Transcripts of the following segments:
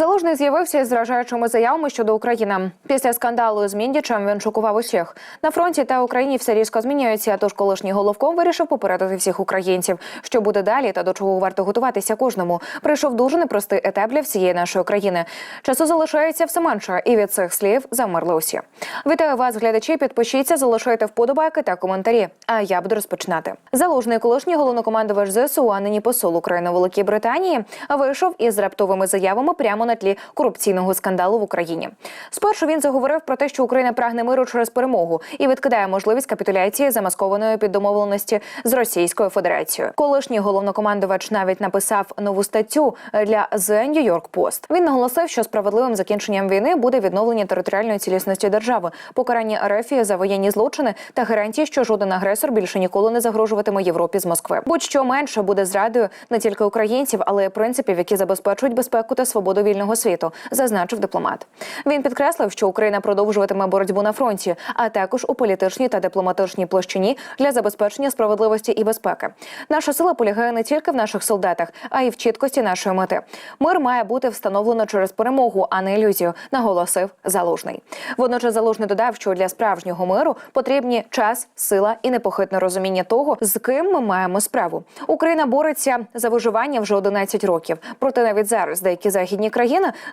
Залужний з'явився із зражаючими заявами щодо України. Після скандалу з Міндічем він шокував усіх. На фронті та Україні все різко змінюється. Тож колишній головком вирішив попередити всіх українців, що буде далі та до чого варто готуватися кожному. Прийшов дуже непростий етап для всієї нашої країни. Часу залишається все менше, і від цих слів замерли усі. Вітаю вас, глядачі. Підпишіться, залишайте вподобайки та коментарі. А я буду розпочинати. Залужний колишній головнокомандувач ЗСУ, а нині посол України Великій Британії, вийшов із раптовими заявами прямо на тлі корупційного скандалу в Україні. Спершу він заговорив про те, що Україна прагне миру через перемогу і відкидає можливість капітуляції замаскованої під домовленості з Російською Федерацією. Колишній головнокомандувач навіть написав нову статтю для The New York Post. Він наголосив, що справедливим закінченням війни буде відновлення територіальної цілісності держави, покарання РФ за воєнні злочини та гарантії, що жоден агресор більше ніколи не загрожуватиме Європі з Москви. Будь-що менше буде зрадою не тільки українців, але й принципів, які забезпечують безпеку та свободу вільного світу, зазначив дипломат. Він підкреслив, що Україна продовжуватиме боротьбу на фронті, а також у політичній та дипломатичній площині для забезпечення справедливості і безпеки. Наша сила полягає не тільки в наших солдатах, а й в чіткості нашої мети. Мир має бути встановлено через перемогу, а не ілюзію, наголосив залужний. Водночас залужний додав, що для справжнього миру потрібні час, сила і непохитне розуміння того, з ким ми маємо справу. Україна бореться за виживання вже 11 років. Проте навіть зараз деякі західні країни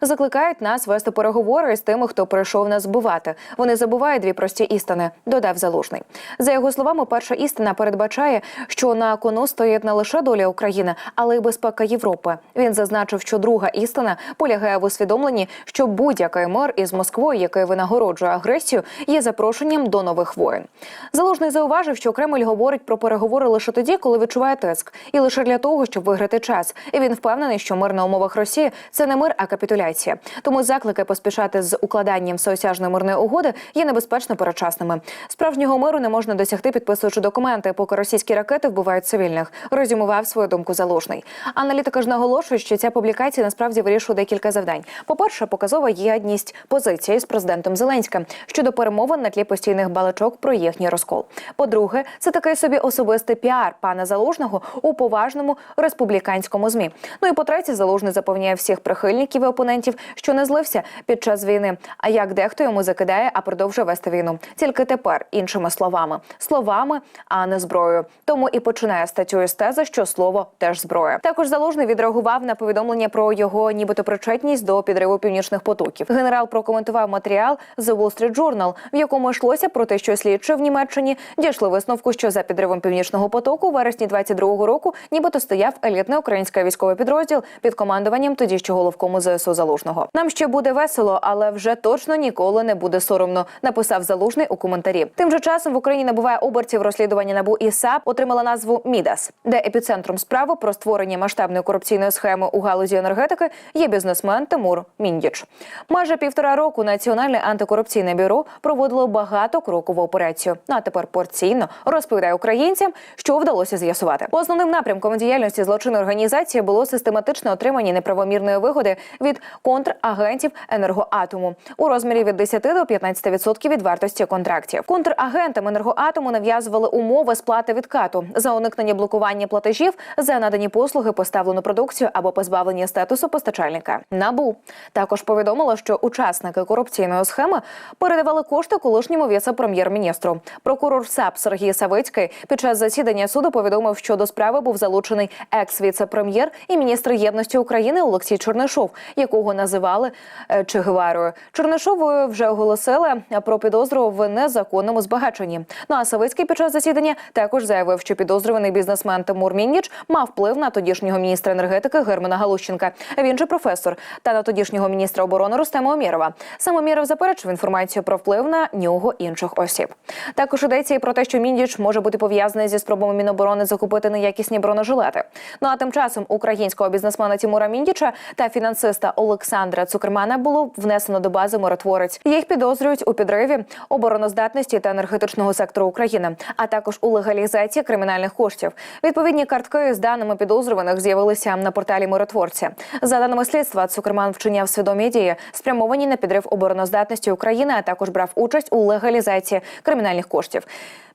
закликають нас вести переговори з тими, хто прийшов нас збивати. Вони забувають дві прості істини. Додав залужний. За його словами, перша істина передбачає, що на кону стоїть не лише доля України, але й безпека Європи. Він зазначив, що друга істина полягає в усвідомленні, що будь-який мир із Москвою, який винагороджує агресію, є запрошенням до нових воєн. Залужний зауважив, що Кремль говорить про переговори лише тоді, коли відчуває тиск, і лише для того, щоб виграти час. І він впевнений, що мир на умовах Росії це не мир, а капітуляція. Тому заклики поспішати з укладанням всеосяжної мирної угоди є небезпечно передчасними. Справжнього миру не можна досягти, підписуючи документи, поки російські ракети вбивають цивільних. Резюмував свою думку залужний. Аналітики ж наголошують, що ця публікація насправді вирішує декілька завдань. По перше, показова єдність позиції з президентом Зеленським щодо перемовин на тлі постійних балачок про їхній розкол. По-друге, це такий собі особистий піар пана залужного у поважному республіканському змі. Ну і по третє, залужний запевняє всіх прихильників і опонентів, що не злився під час війни. А як дехто йому закидає, а продовжує вести війну. Тільки тепер іншими словами, словами, а не зброєю. Тому і починає статтю з тези, що слово теж зброя. Також залужний відреагував на повідомлення про його нібито причетність до підриву північних потоків. Генерал прокоментував матеріал The Wall Street Journal, в якому йшлося про те, що слідчі в Німеччині дійшли висновку, що за підривом північного потоку у вересні 22-го року нібито стояв елітний український військовий підрозділ під командуванням тоді ще головкому ЗСУ Залужного. Нам ще буде весело, але вже точно ніколи не буде соромно. Написав залужний у коментарі. Тим же часом в Україні набуває обертів розслідування набу і САП отримала назву Мідас, де епіцентром справи про створення масштабної корупційної схеми у галузі енергетики є бізнесмен Тимур Міндіч. Майже півтора року Національне антикорупційне бюро проводило багатокрокову операцію. Ну, а тепер порційно розповідає українцям, що вдалося з'ясувати. Основним напрямком діяльності злочинної організації було систематичне отримання неправомірної вигоди від контрагентів енергоатому у розмірі від 10 до 15% від вартості контрактів. Контрагентам енергоатому нав'язували умови сплати відкату за уникнення блокування платежів за надані послуги, поставлену продукцію або позбавлення статусу постачальника. Набу також повідомило, що учасники корупційної схеми передавали кошти колишньому віце-прем'єр-міністру. Прокурор САП Сергій Савицький під час засідання суду повідомив, що до справи був залучений екс-віце-прем'єр і міністр єдності України Олексій Чернишов, якого називали е, Че Геварою. Чернишовою вже оголосили про підозру в незаконному збагаченні. Ну а Савицький під час засідання також заявив, що підозрюваний бізнесмен Тимур Мінніч мав вплив на тодішнього міністра енергетики Германа Галущенка. Він же професор та на тодішнього міністра оборони Рустема Омєрова. Сам Омєров заперечив інформацію про вплив на нього інших осіб. Також йдеться і про те, що Міндіч може бути пов'язаний зі спробами Міноборони закупити неякісні бронежилети. Ну а тим часом українського бізнесмена Тимура Міндіча та фінансиста Олександра Цукермана було внесено до бази миротворець. Їх підозрюють у підриві обороноздатності та енергетичного сектору України, а також у легалізації кримінальних коштів. Відповідні картки з даними підозрюваних з'явилися на порталі миротворця. За даними слідства, Цукерман вчиняв свідомі дії, спрямовані на підрив обороноздатності України, а також брав участь у легалізації кримінальних коштів.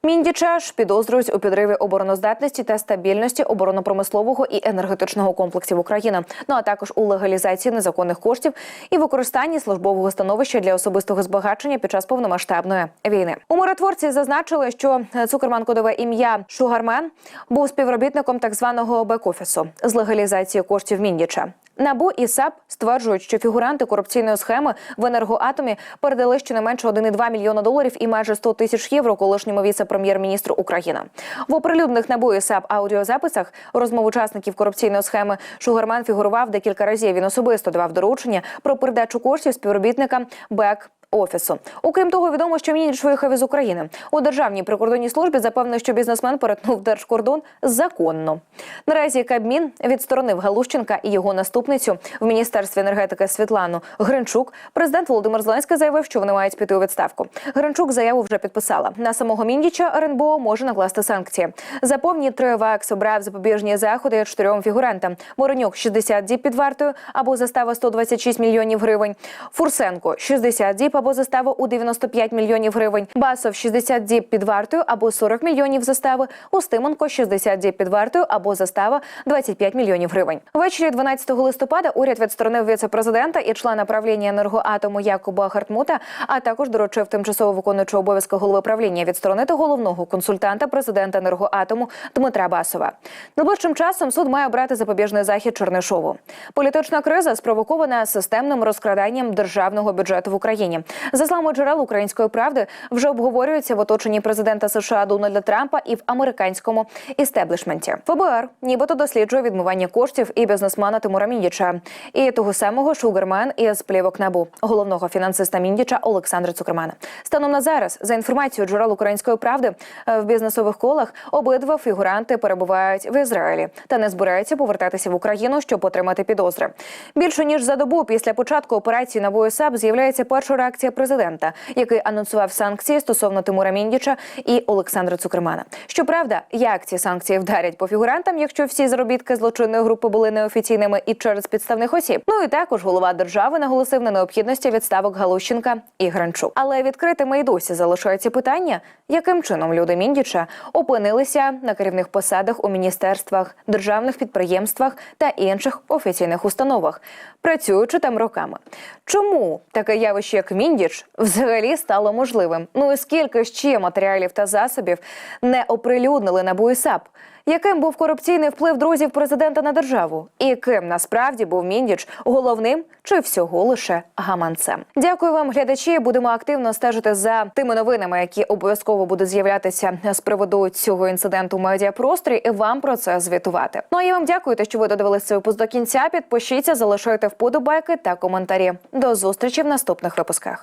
Міндіча ж підозрюють у підриві обороноздатності та стабільності оборонно-промислового і енергетичного комплексів України. Ну а також у легалізації незаконних коштів і використанні службового становища для особистого збагачення під час повномасштабної війни. У миротворці зазначили, що цукерман кодове ім'я Шугармен був співробітником так званого бек-офісу з легалізації коштів Міндіча. Набу і САП стверджують, що фігуранти корупційної схеми в енергоатомі передали щонайменше 1,2 мільйона доларів і майже 100 тисяч євро колишньому віце-прем'єр-міністру України. В оприлюднених набу і САП аудіозаписах розмов учасників корупційної схеми Шугарман фігурував декілька разів. Він особисто давав доручення про передачу коштів співробітникам БЕК офісу. Окрім того, відомо, що Мініч виїхав із України у державній прикордонній службі. Запевнив, що бізнесмен перетнув держкордон законно. Наразі Кабмін відсторонив Галущенка і його наступницю в міністерстві енергетики Світлану Гринчук. Президент Володимир Зеленський заявив, що вони мають піти у відставку. Гринчук заяву вже підписала. На самого Міндіча РНБО може накласти санкції. За повні три ВАКС обрав запобіжні заходи чотирьом фігурантам. Воронюк 60 діб під вартою або застава 126 мільйонів гривень. Фурсенко 60 діб або застава у 95 мільйонів гривень. Басов 60 діб під вартою або 40 мільйонів застави. Устименко 60 діб під вартою або застава 25 мільйонів гривень. Ввечері 12 листопада уряд відсторонив віце-президента і члена правління енергоатому Якуба Хартмута, а також доручив тимчасово виконуючого обов'язки голови правління відсторонити головного консультанта президента енергоатому Дмитра Басова. Найближчим часом суд має обрати запобіжний захід Чернишову. Політична криза спровокована системним розкраданням державного бюджету в Україні. За словами джерел української правди, вже обговорюється в оточенні президента США Дональда Трампа і в американському істеблішменті. ФБР нібито досліджує відмивання коштів і бізнесмена Тимура Міндіча, і того самого Шугармен із плівок набу головного фінансиста Міндіча Олександра Цукермана. Станом на зараз, за інформацією джерел української правди, е, в бізнесових колах обидва фігуранти перебувають в Ізраїлі та не збираються повертатися в Україну, щоб отримати підозри. Більше ніж за добу після початку операції на САП з'являється перша реакція президента, який анонсував санкції стосовно Тимура Міндіча і Олександра Цукермана. Щоправда, як ці санкції вдарять по фігурантам, якщо всі заробітки злочинної групи були неофіційними і через підставних осіб. Ну і також голова держави наголосив на необхідності відставок Галущенка і Гранчук. Але відкритими й досі залишається питання, яким чином люди Міндіча опинилися на керівних посадах у міністерствах, державних підприємствах та інших офіційних установах, працюючи там роками. Чому таке явище, як Міндіч, взагалі стало можливим? Ну і скільки ще матеріалів та засобів не оприлюднили на БУІСАП? Яким був корупційний вплив друзів президента на державу? І ким насправді був Міндіч головним чи всього лише гаманцем? Дякую вам, глядачі. Будемо активно стежити за тими новинами, які обов'язково будуть з'являтися з приводу цього інциденту в медіапросторі, і вам про це звітувати. Ну а я вам дякую, що ви додивилися цей випуск до кінця. Підпишіться, залишайте вподобайки та коментарі. До зустрічі в наступних випусках.